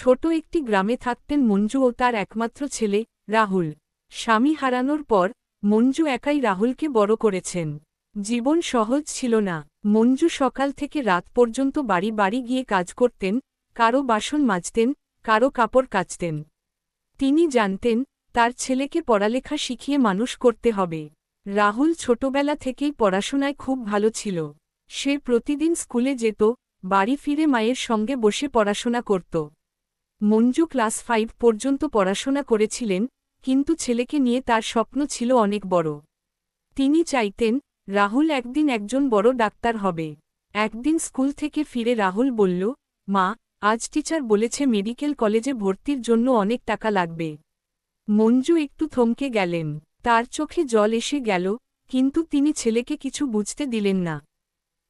ছোট একটি গ্রামে থাকতেন মঞ্জু ও তার একমাত্র ছেলে, রাহুল। স্বামী হারানোর পর, মঞ্জু একাই রাহুলকে বড় করেছেন। জীবন সহজ ছিল না। মঞ্জু সকাল থেকে রাত পর্যন্ত বাড়ি বাড়ি গিয়ে কাজ করতেন, কারও বাসন মাজতেন, কারও কাপড় কাচতেন। তিনি জানতেন, তার ছেলেকে পড়ালেখা শিখিয়ে মানুষ করতে হবে। রাহুল ছোটবেলা থেকেই পড়াশোনায় খুব ভালো ছিল। সে প্রতিদিন স্কুলে যেত, বাড়ি ফিরে মায়ের সঙ্গে বসে পড়াশোনা করত। মঞ্জু ক্লাস ফাইভ পর্যন্ত পড়াশোনা করেছিলেন, কিন্তু ছেলেকে নিয়ে তার স্বপ্ন ছিল অনেক বড়। তিনি চাইতেন, রাহুল একদিন একজন বড় ডাক্তার হবে। একদিন স্কুল থেকে ফিরে রাহুল বলল, মা, আজ টিচার বলেছে মেডিকেল কলেজে ভর্তির জন্য অনেক টাকা লাগবে। মঞ্জু একটু থমকে গেলেন। তার চোখে জল এসে গেল, কিন্তু তিনি ছেলেকে কিছু বুঝতে দিলেন না।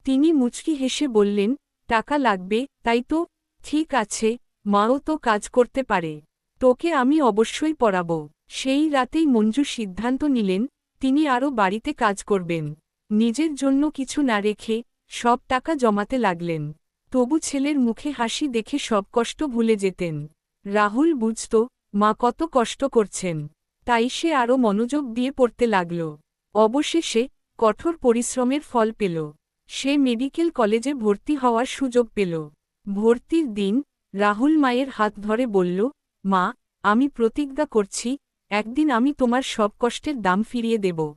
তিনি মুচকি হেসে বললেন, টাকা লাগবে, তাই তো, ঠিক আছে মাও তো কাজ করতে পারে। তোকে আমি অবশ্যই পড়াব। সেই রাতেই মঞ্জু সিদ্ধান্ত নিলেন, তিনি আরও বাড়িতে কাজ করবেন। নিজের জন্য কিছু না রেখে সব টাকা জমাতে লাগলেন। তবু ছেলের মুখে হাসি দেখে সব কষ্ট ভুলে যেতেন। রাহুল বুঝত, মা কত কষ্ট করছেন। তাই সে আরও মনোযোগ দিয়ে পড়তে লাগল। অবশেষে কঠোর পরিশ্রমের ফল পেল। সে মেডিকেল কলেজে ভর্তি হওয়ার সুযোগ পেল। ভর্তির দিন রাহুল মায়ের হাত ধরে বলল, মা, আমি প্রতিজ্ঞা করছি, একদিন আমি তোমার সব কষ্টের দাম ফিরিয়ে দেব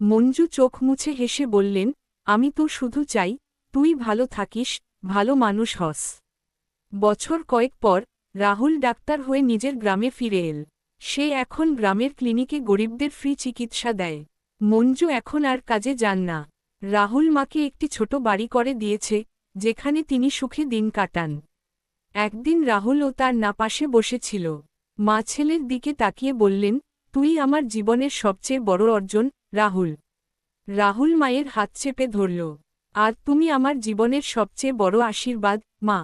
মঞ্জু চোখ মুছে হেসে বললেন, আমি তো শুধু চাই, তুই ভালো থাকিস, ভালো মানুষ হস বছর কয়েক পর, রাহুল ডাক্তার হয়ে নিজের গ্রামে ফিরে এল। সে এখন গ্রামের ক্লিনিকে গরিবদের ফ্রি চিকিৎসা দেয়। মঞ্জু এখন আর কাজে যান না। রাহুল মাকে একটি ছোট বাড়ি করে দিয়েছে, যেখানে তিনি সুখে দিন কাটান। একদিন রাহুল ও তার নাপাশে বসেছিল। মা ছেলের দিকে তাকিয়ে বললেন, তুই আমার জীবনের সবচেয়ে বড় অর্জন, রাহুল। রাহুল মায়ের হাত চেপে ধরল, আর তুমি আমার জীবনের সবচেয়ে বড় আশীর্বাদ, মা।